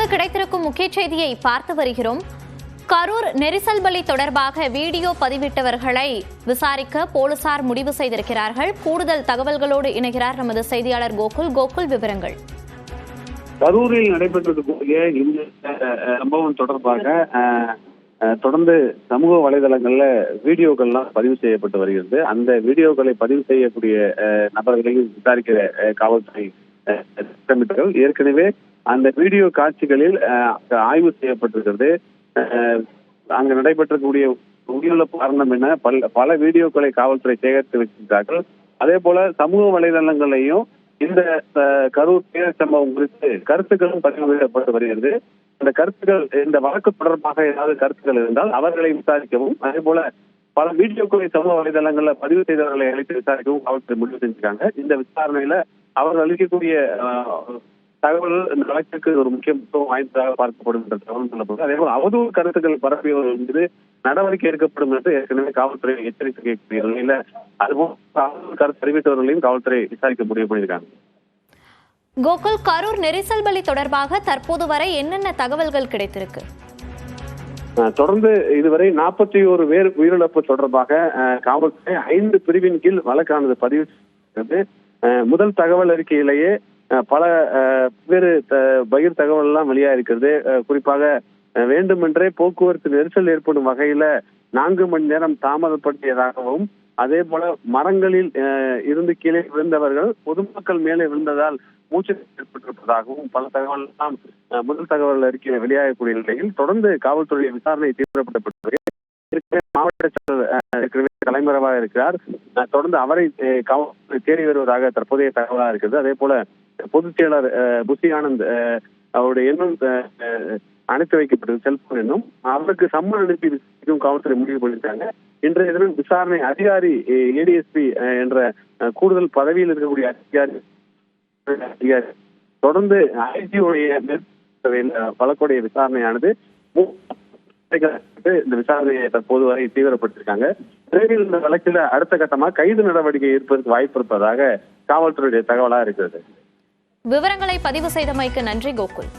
முக்கிய செய்தியை பார்த்து வருகிறோம். கரூர் நெரிசல் பலி தொடர்பாக வீடியோ பதிவிட்டவர்களை விசாரிக்க போலீசார் முடிவு செய்திருக்கிறார்கள். கூடுதல் தகவல்களோடு இணைகிறார் நமது செய்தியாளர் கோகுல். கோகுல் விவரங்கள். கரூரில் நடைபெற்றிருக்கக்கூடிய இந்த சம்பவம் தொடர்பாக தொடர்ந்து சமூக வலைதளங்கள்ல வீடியோக்கள்லாம் பதிவு செய்யப்பட்டு வருகிறது. அந்த வீடியோக்களை பதிவு செய்யக்கூடிய நபர்களையும் விசாரிக்கிற காவல்துறை அஹ், ஏற்கனவே அந்த வீடியோ காட்சிகளில் ஆய்வு செய்யப்பட்டிருக்கிறது. அங்கு நடைபெற்றக்கூடிய உயிரிழப்பு காரணம் என பல பல வீடியோக்களை காவல்துறை சேகரித்து வச்சிருக்கிறார்கள் அதே போல சமூக வலைதளங்களையும் இந்த கரூர் பேர சம்பவம் குறித்து கருத்துக்களும் பதிவிடப்பட்டு வருகிறது. அந்த கருத்துக்கள் இந்த வழக்கு தொடர்பாக ஏதாவது கருத்துக்கள் இருந்தால் அவர்களை விசாரிக்கவும் அதே போல பல வீடியோக்களை சமூக வலைதளங்கள்ல பதிவு செய்தவர்களை அழைத்து விசாரிக்கவும் காவல்துறை முடிவு செஞ்சிருக்காங்க. இந்த விசாரணையில அவர்கள் அளிக்கக்கூடிய தகவல் இந்த வழக்குக்கு ஒரு முக்கிய முக்கியத்துவம் வாய்ந்ததாக பார்க்கப்படும் என்ற தகவல் சொல்லப்படுது அதே போல அவதூறு கருத்துக்கள் பரப்பியவர்கள் மீது நடவடிக்கை எடுக்கப்படும் என்று ஏற்கனவே காவல்துறை எச்சரிக்கக்கூடிய நிலையில அதுபோல் அவதூறு கருத்து தெரிவித்தவர்களையும் காவல்துறை விசாரிக்க முடிவு பண்ணியிருக்காங்க. கோகுல் கரூர் நெரிசல் பலி தொடர்பாக தற்போது வரை என்னென்ன தகவல்கள் கிடைத்திருக்கு? தொடர்ந்து இதுவரை நாற்பத்தி ஒரு பேர் உயிரிழப்பு தொடர்பாக காவல்துறை ஐந்து பிரிவின் கீழ் வழக்கானது பதிவு முதல் தகவல் அறிக்கையிலேயே பல அஹ், வேறு த- பகிர் தகவல் எல்லாம் வெளியா இருக்கிறது குறிப்பாக வேண்டுமென்றே போக்குவரத்து நெரிசல் ஏற்படும் வகையில நான்கு மணி நேரம் தாமதப்படுத்தியதாகவும் அதே போல மரங்களில் இருந்து கீழே விழுந்தவர்கள் பொதுமக்கள் மேலே விழுந்ததால் மூச்சு ஏற்பட்டிருப்பதாகவும் பல தகவல் எல்லாம் முதல் தகவல் அறிக்கை வெளியாகக்கூடிய நிலையில் தொடர்ந்து காவல்துறை விசாரணை தீவிரப்படுத்தப்பட்டது மாவட்ட செயலர் தலைமுறைவாக தலைமறைவாக இருக்கிறார். தொடர்ந்து அவரை காவல்துறை தேடி வருவதாக தற்போதைய தகவலாக இருக்கிறது அதே போல பொதுச் செயலர் புஷி ஆனந்த் அவருடைய எண்ணும் அனுப்பி வைக்கப்பட்டது செல்போன் எண்ணும் அவருக்கு சம்மன் அனுப்பி காவல்துறை முடிவு பண்ணியிருக்காங்க இன்றைய தினம் விசாரணை அதிகாரி ஏடிஎஸ்பி என்ற கூடுதல் பதவியில் இருக்கக்கூடிய அதிகாரி அதிகாரி தொடர்ந்து ஐஜியுடைய வழக்குடைய விசாரணையானது இந்த விசாரணையை தற்போது வரை தீவிரப்பட்டிருக்காங்க விரைவில் இந்த வழக்கில் அடுத்த கட்டமாக கைது நடவடிக்கை இருப்பதற்கு வாய்ப்பு இருப்பதாக காவல்துறையுடைய தகவலா இருக்கிறது. விவரங்களை பதிவு செய்தமைக்கு நன்றி கோகுல்